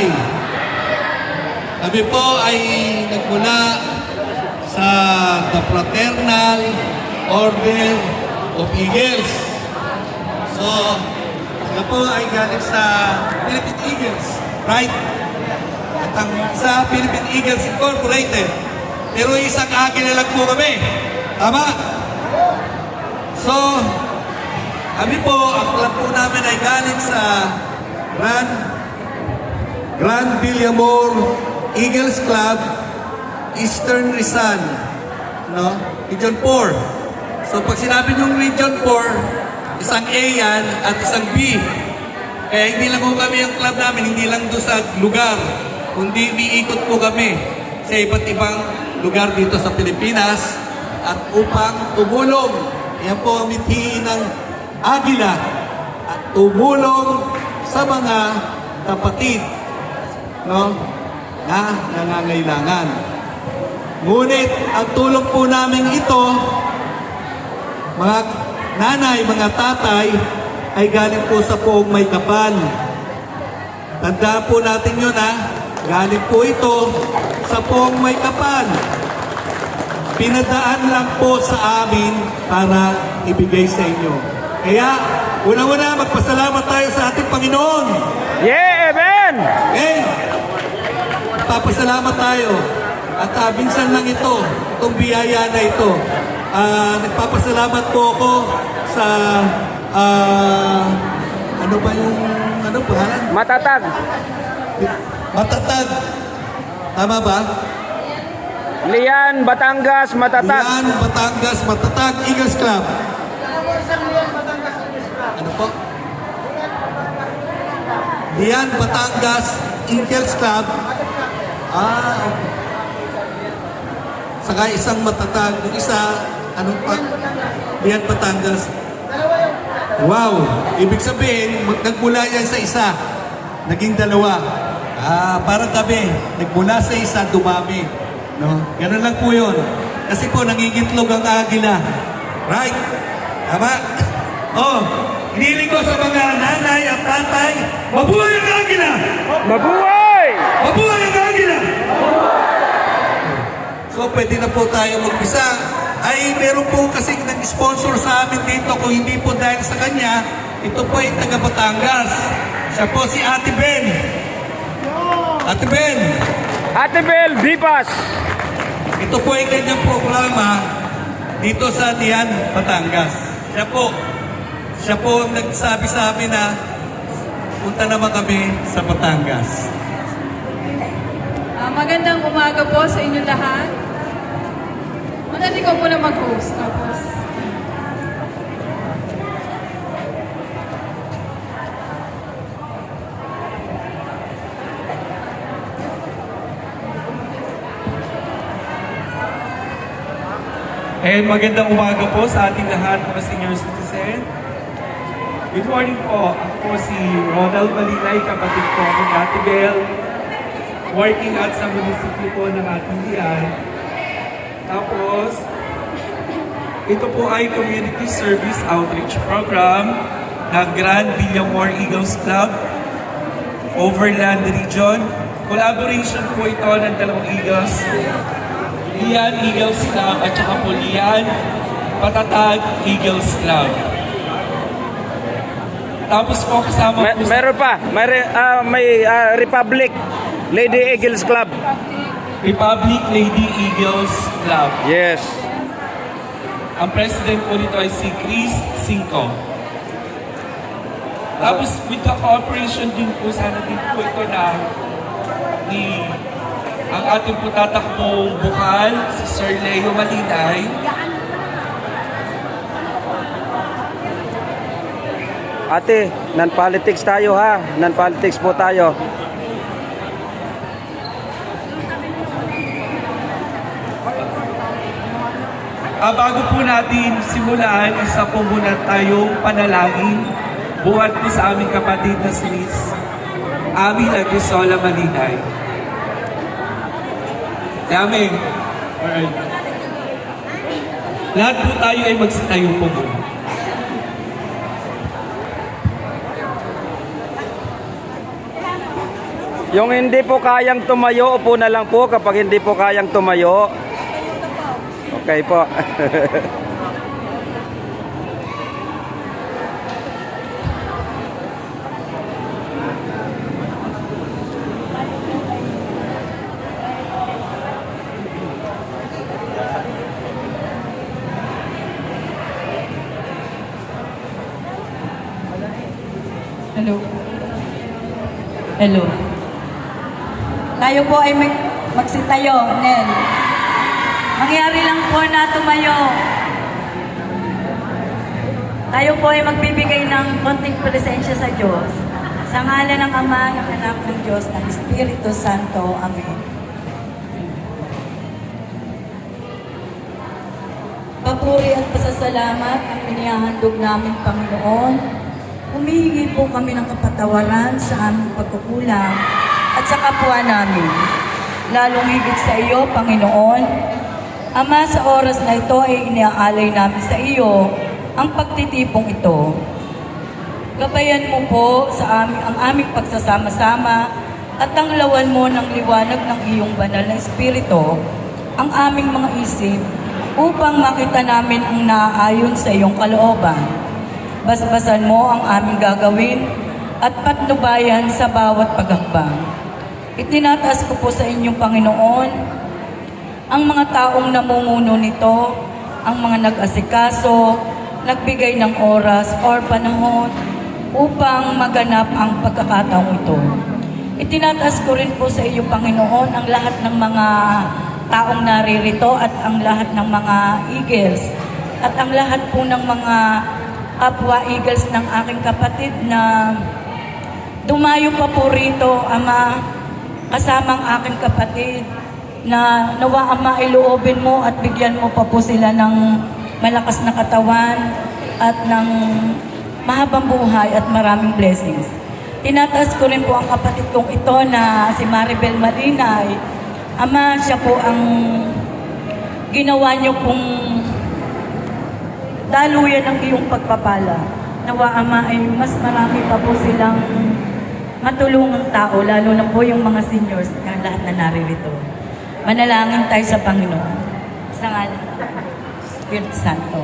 nanay. Kami po ay nagmula sa The Fraternal Order of Eagles. So, sila po ay galing sa Philippine Eagles, right? At ang sa Philippine Eagles Incorporated, pero isang lang po kami. Tama? So, kami po, ang club po namin ay galing sa Grand, Grand Villamor Eagles Club, Eastern Rizal, no? Region 4. So pag sinabi niyong Region 4, isang A yan at isang B. Kaya hindi lang po kami ang club namin, hindi lang doon sa lugar, kundi umiikot po kami sa iba't ibang lugar dito sa Pilipinas at upang tumulong, yan po ang mithiin ng Agila at tumulong sa mga kapatid no, na nangangailangan. Ngunit ang tulong po namin ito, mga nanay, mga tatay, ay galing po sa poong may kapal. Tandaan po natin yun ha. Galing po ito sa poong may kapal. Pinadaan lang po sa amin para ibigay sa inyo. Kaya, una-una, magpasalamat tayo sa ating Panginoon. Yeah, amen! Okay? Papasalamat tayo. At uh, minsan lang ito, itong biyaya na ito. Ah, nagpapasalamat po ako sa ah, ano ba yung ano pangalan? Matatag. Matatag. Tama ba? Lian, Batangas, Matatag. Yan, Batangas, Matatag, Eagles Club. Ano po? Yan, Batangas, Eagles Club. Ah, okay. Saka isang matatag. Yung isa, anong pa? Yan, Batangas. Wow! Ibig sabihin, nagmula yan sa isa. Naging dalawa. Ah, parang kami. Nagmula sa isa, dumami. No? Ganun lang po yun. Kasi po, nangingitlog ang agila. Right? Tama? Oh, hiniling ko sa mga nanay at tatay, mabuhay ang agila! Mabuhay! Mabuhay ang agila! So, pwede na po tayo magpisa. Ay, meron po kasi nag-sponsor sa amin dito. Kung hindi po dahil sa kanya, ito po ay taga Batangas. Siya po si Ate Ben. Ate Ben, Ate Bel, Vipas. ito po ay kanyang programa dito sa Tian, Batangas. Siya po, siya po ang nagsabi sa amin na punta naman kami sa Batangas. Magandang umaga po sa inyo lahat. Manali ko muna mag-host. Tapos, And magandang umaga po sa ating lahat mga senior citizen. Good morning po. Ako po si Ronald Malinay, kapatid ko ni Ate Bel. Working at sa munisipyo po ng ating diyan. Tapos, ito po ay Community Service Outreach Program ng Grand Villamor Eagles Club, Overland Region. Collaboration po ito ng dalawang Eagles Lian Eagles Club at saka po Lian Patatag Eagles Club. Tapos po kasama po meron pa. May, ah, may ah, Republic Lady Eagles Club. Republic Lady Eagles Club. Yes. Ang president po nito ay si Chris Cinco. Tapos with the cooperation din po sana din po ito na ni ang ating po tatakbong bukal, si Sir Leo Malinay, Ate, non-politics tayo ha. Non-politics po tayo. Ah, bago po natin simulan, isa po muna tayong panalangin buhat po sa aming kapatid na si Miss Ami Lagisola Malinay. Amen. Alright. Lahat po tayo ay magsitayo po muna. Yung hindi po kayang tumayo, upo na lang po kapag hindi po kayang tumayo. Okay po. Hello. Hello. Tayo po ay mag magsitayo, Nel. Mangyari lang po na tumayo. Tayo po ay magbibigay ng konting presensya sa Diyos. Sa ngalan ng Ama, ng Anak ng Diyos, ng Espiritu Santo. Amen. Papuri at pasasalamat ang inihahandog namin, Panginoon. Humihingi po kami ng kapatawaran sa aming pagkukulang at sa kapwa namin. Lalong higit sa iyo, Panginoon. Ama, sa oras na ito ay iniaalay namin sa iyo ang pagtitipong ito. Gabayan mo po sa aming, ang aming pagsasama-sama at ang lawan mo ng liwanag ng iyong banal na espiritu ang aming mga isip upang makita namin ang naaayon sa iyong kalooban. Basbasan mo ang aming gagawin at patnubayan sa bawat paghakbang. Itinataas ko po sa inyong Panginoon ang mga taong namumuno nito, ang mga nag-asikaso, nagbigay ng oras or panahon upang maganap ang pagkakataong ito. Itinataas ko rin po sa iyo, Panginoon, ang lahat ng mga taong naririto at ang lahat ng mga eagles at ang lahat po ng mga kapwa eagles ng aking kapatid na dumayo pa po rito, Ama, kasama ang aking kapatid na nawa Ama iloobin mo at bigyan mo pa po sila ng malakas na katawan at ng mahabang buhay at maraming blessings. Tinataas ko rin po ang kapatid kong ito na si Maribel Malinay. Ama, siya po ang ginawa niyo pong daluyan ng iyong pagpapala. Nawa Ama ay mas marami pa po silang matulungang tao, lalo na po yung mga seniors na lahat na naririto. Manalangin tayo sa Panginoon. Sa ngalan ng Espiritu Santo.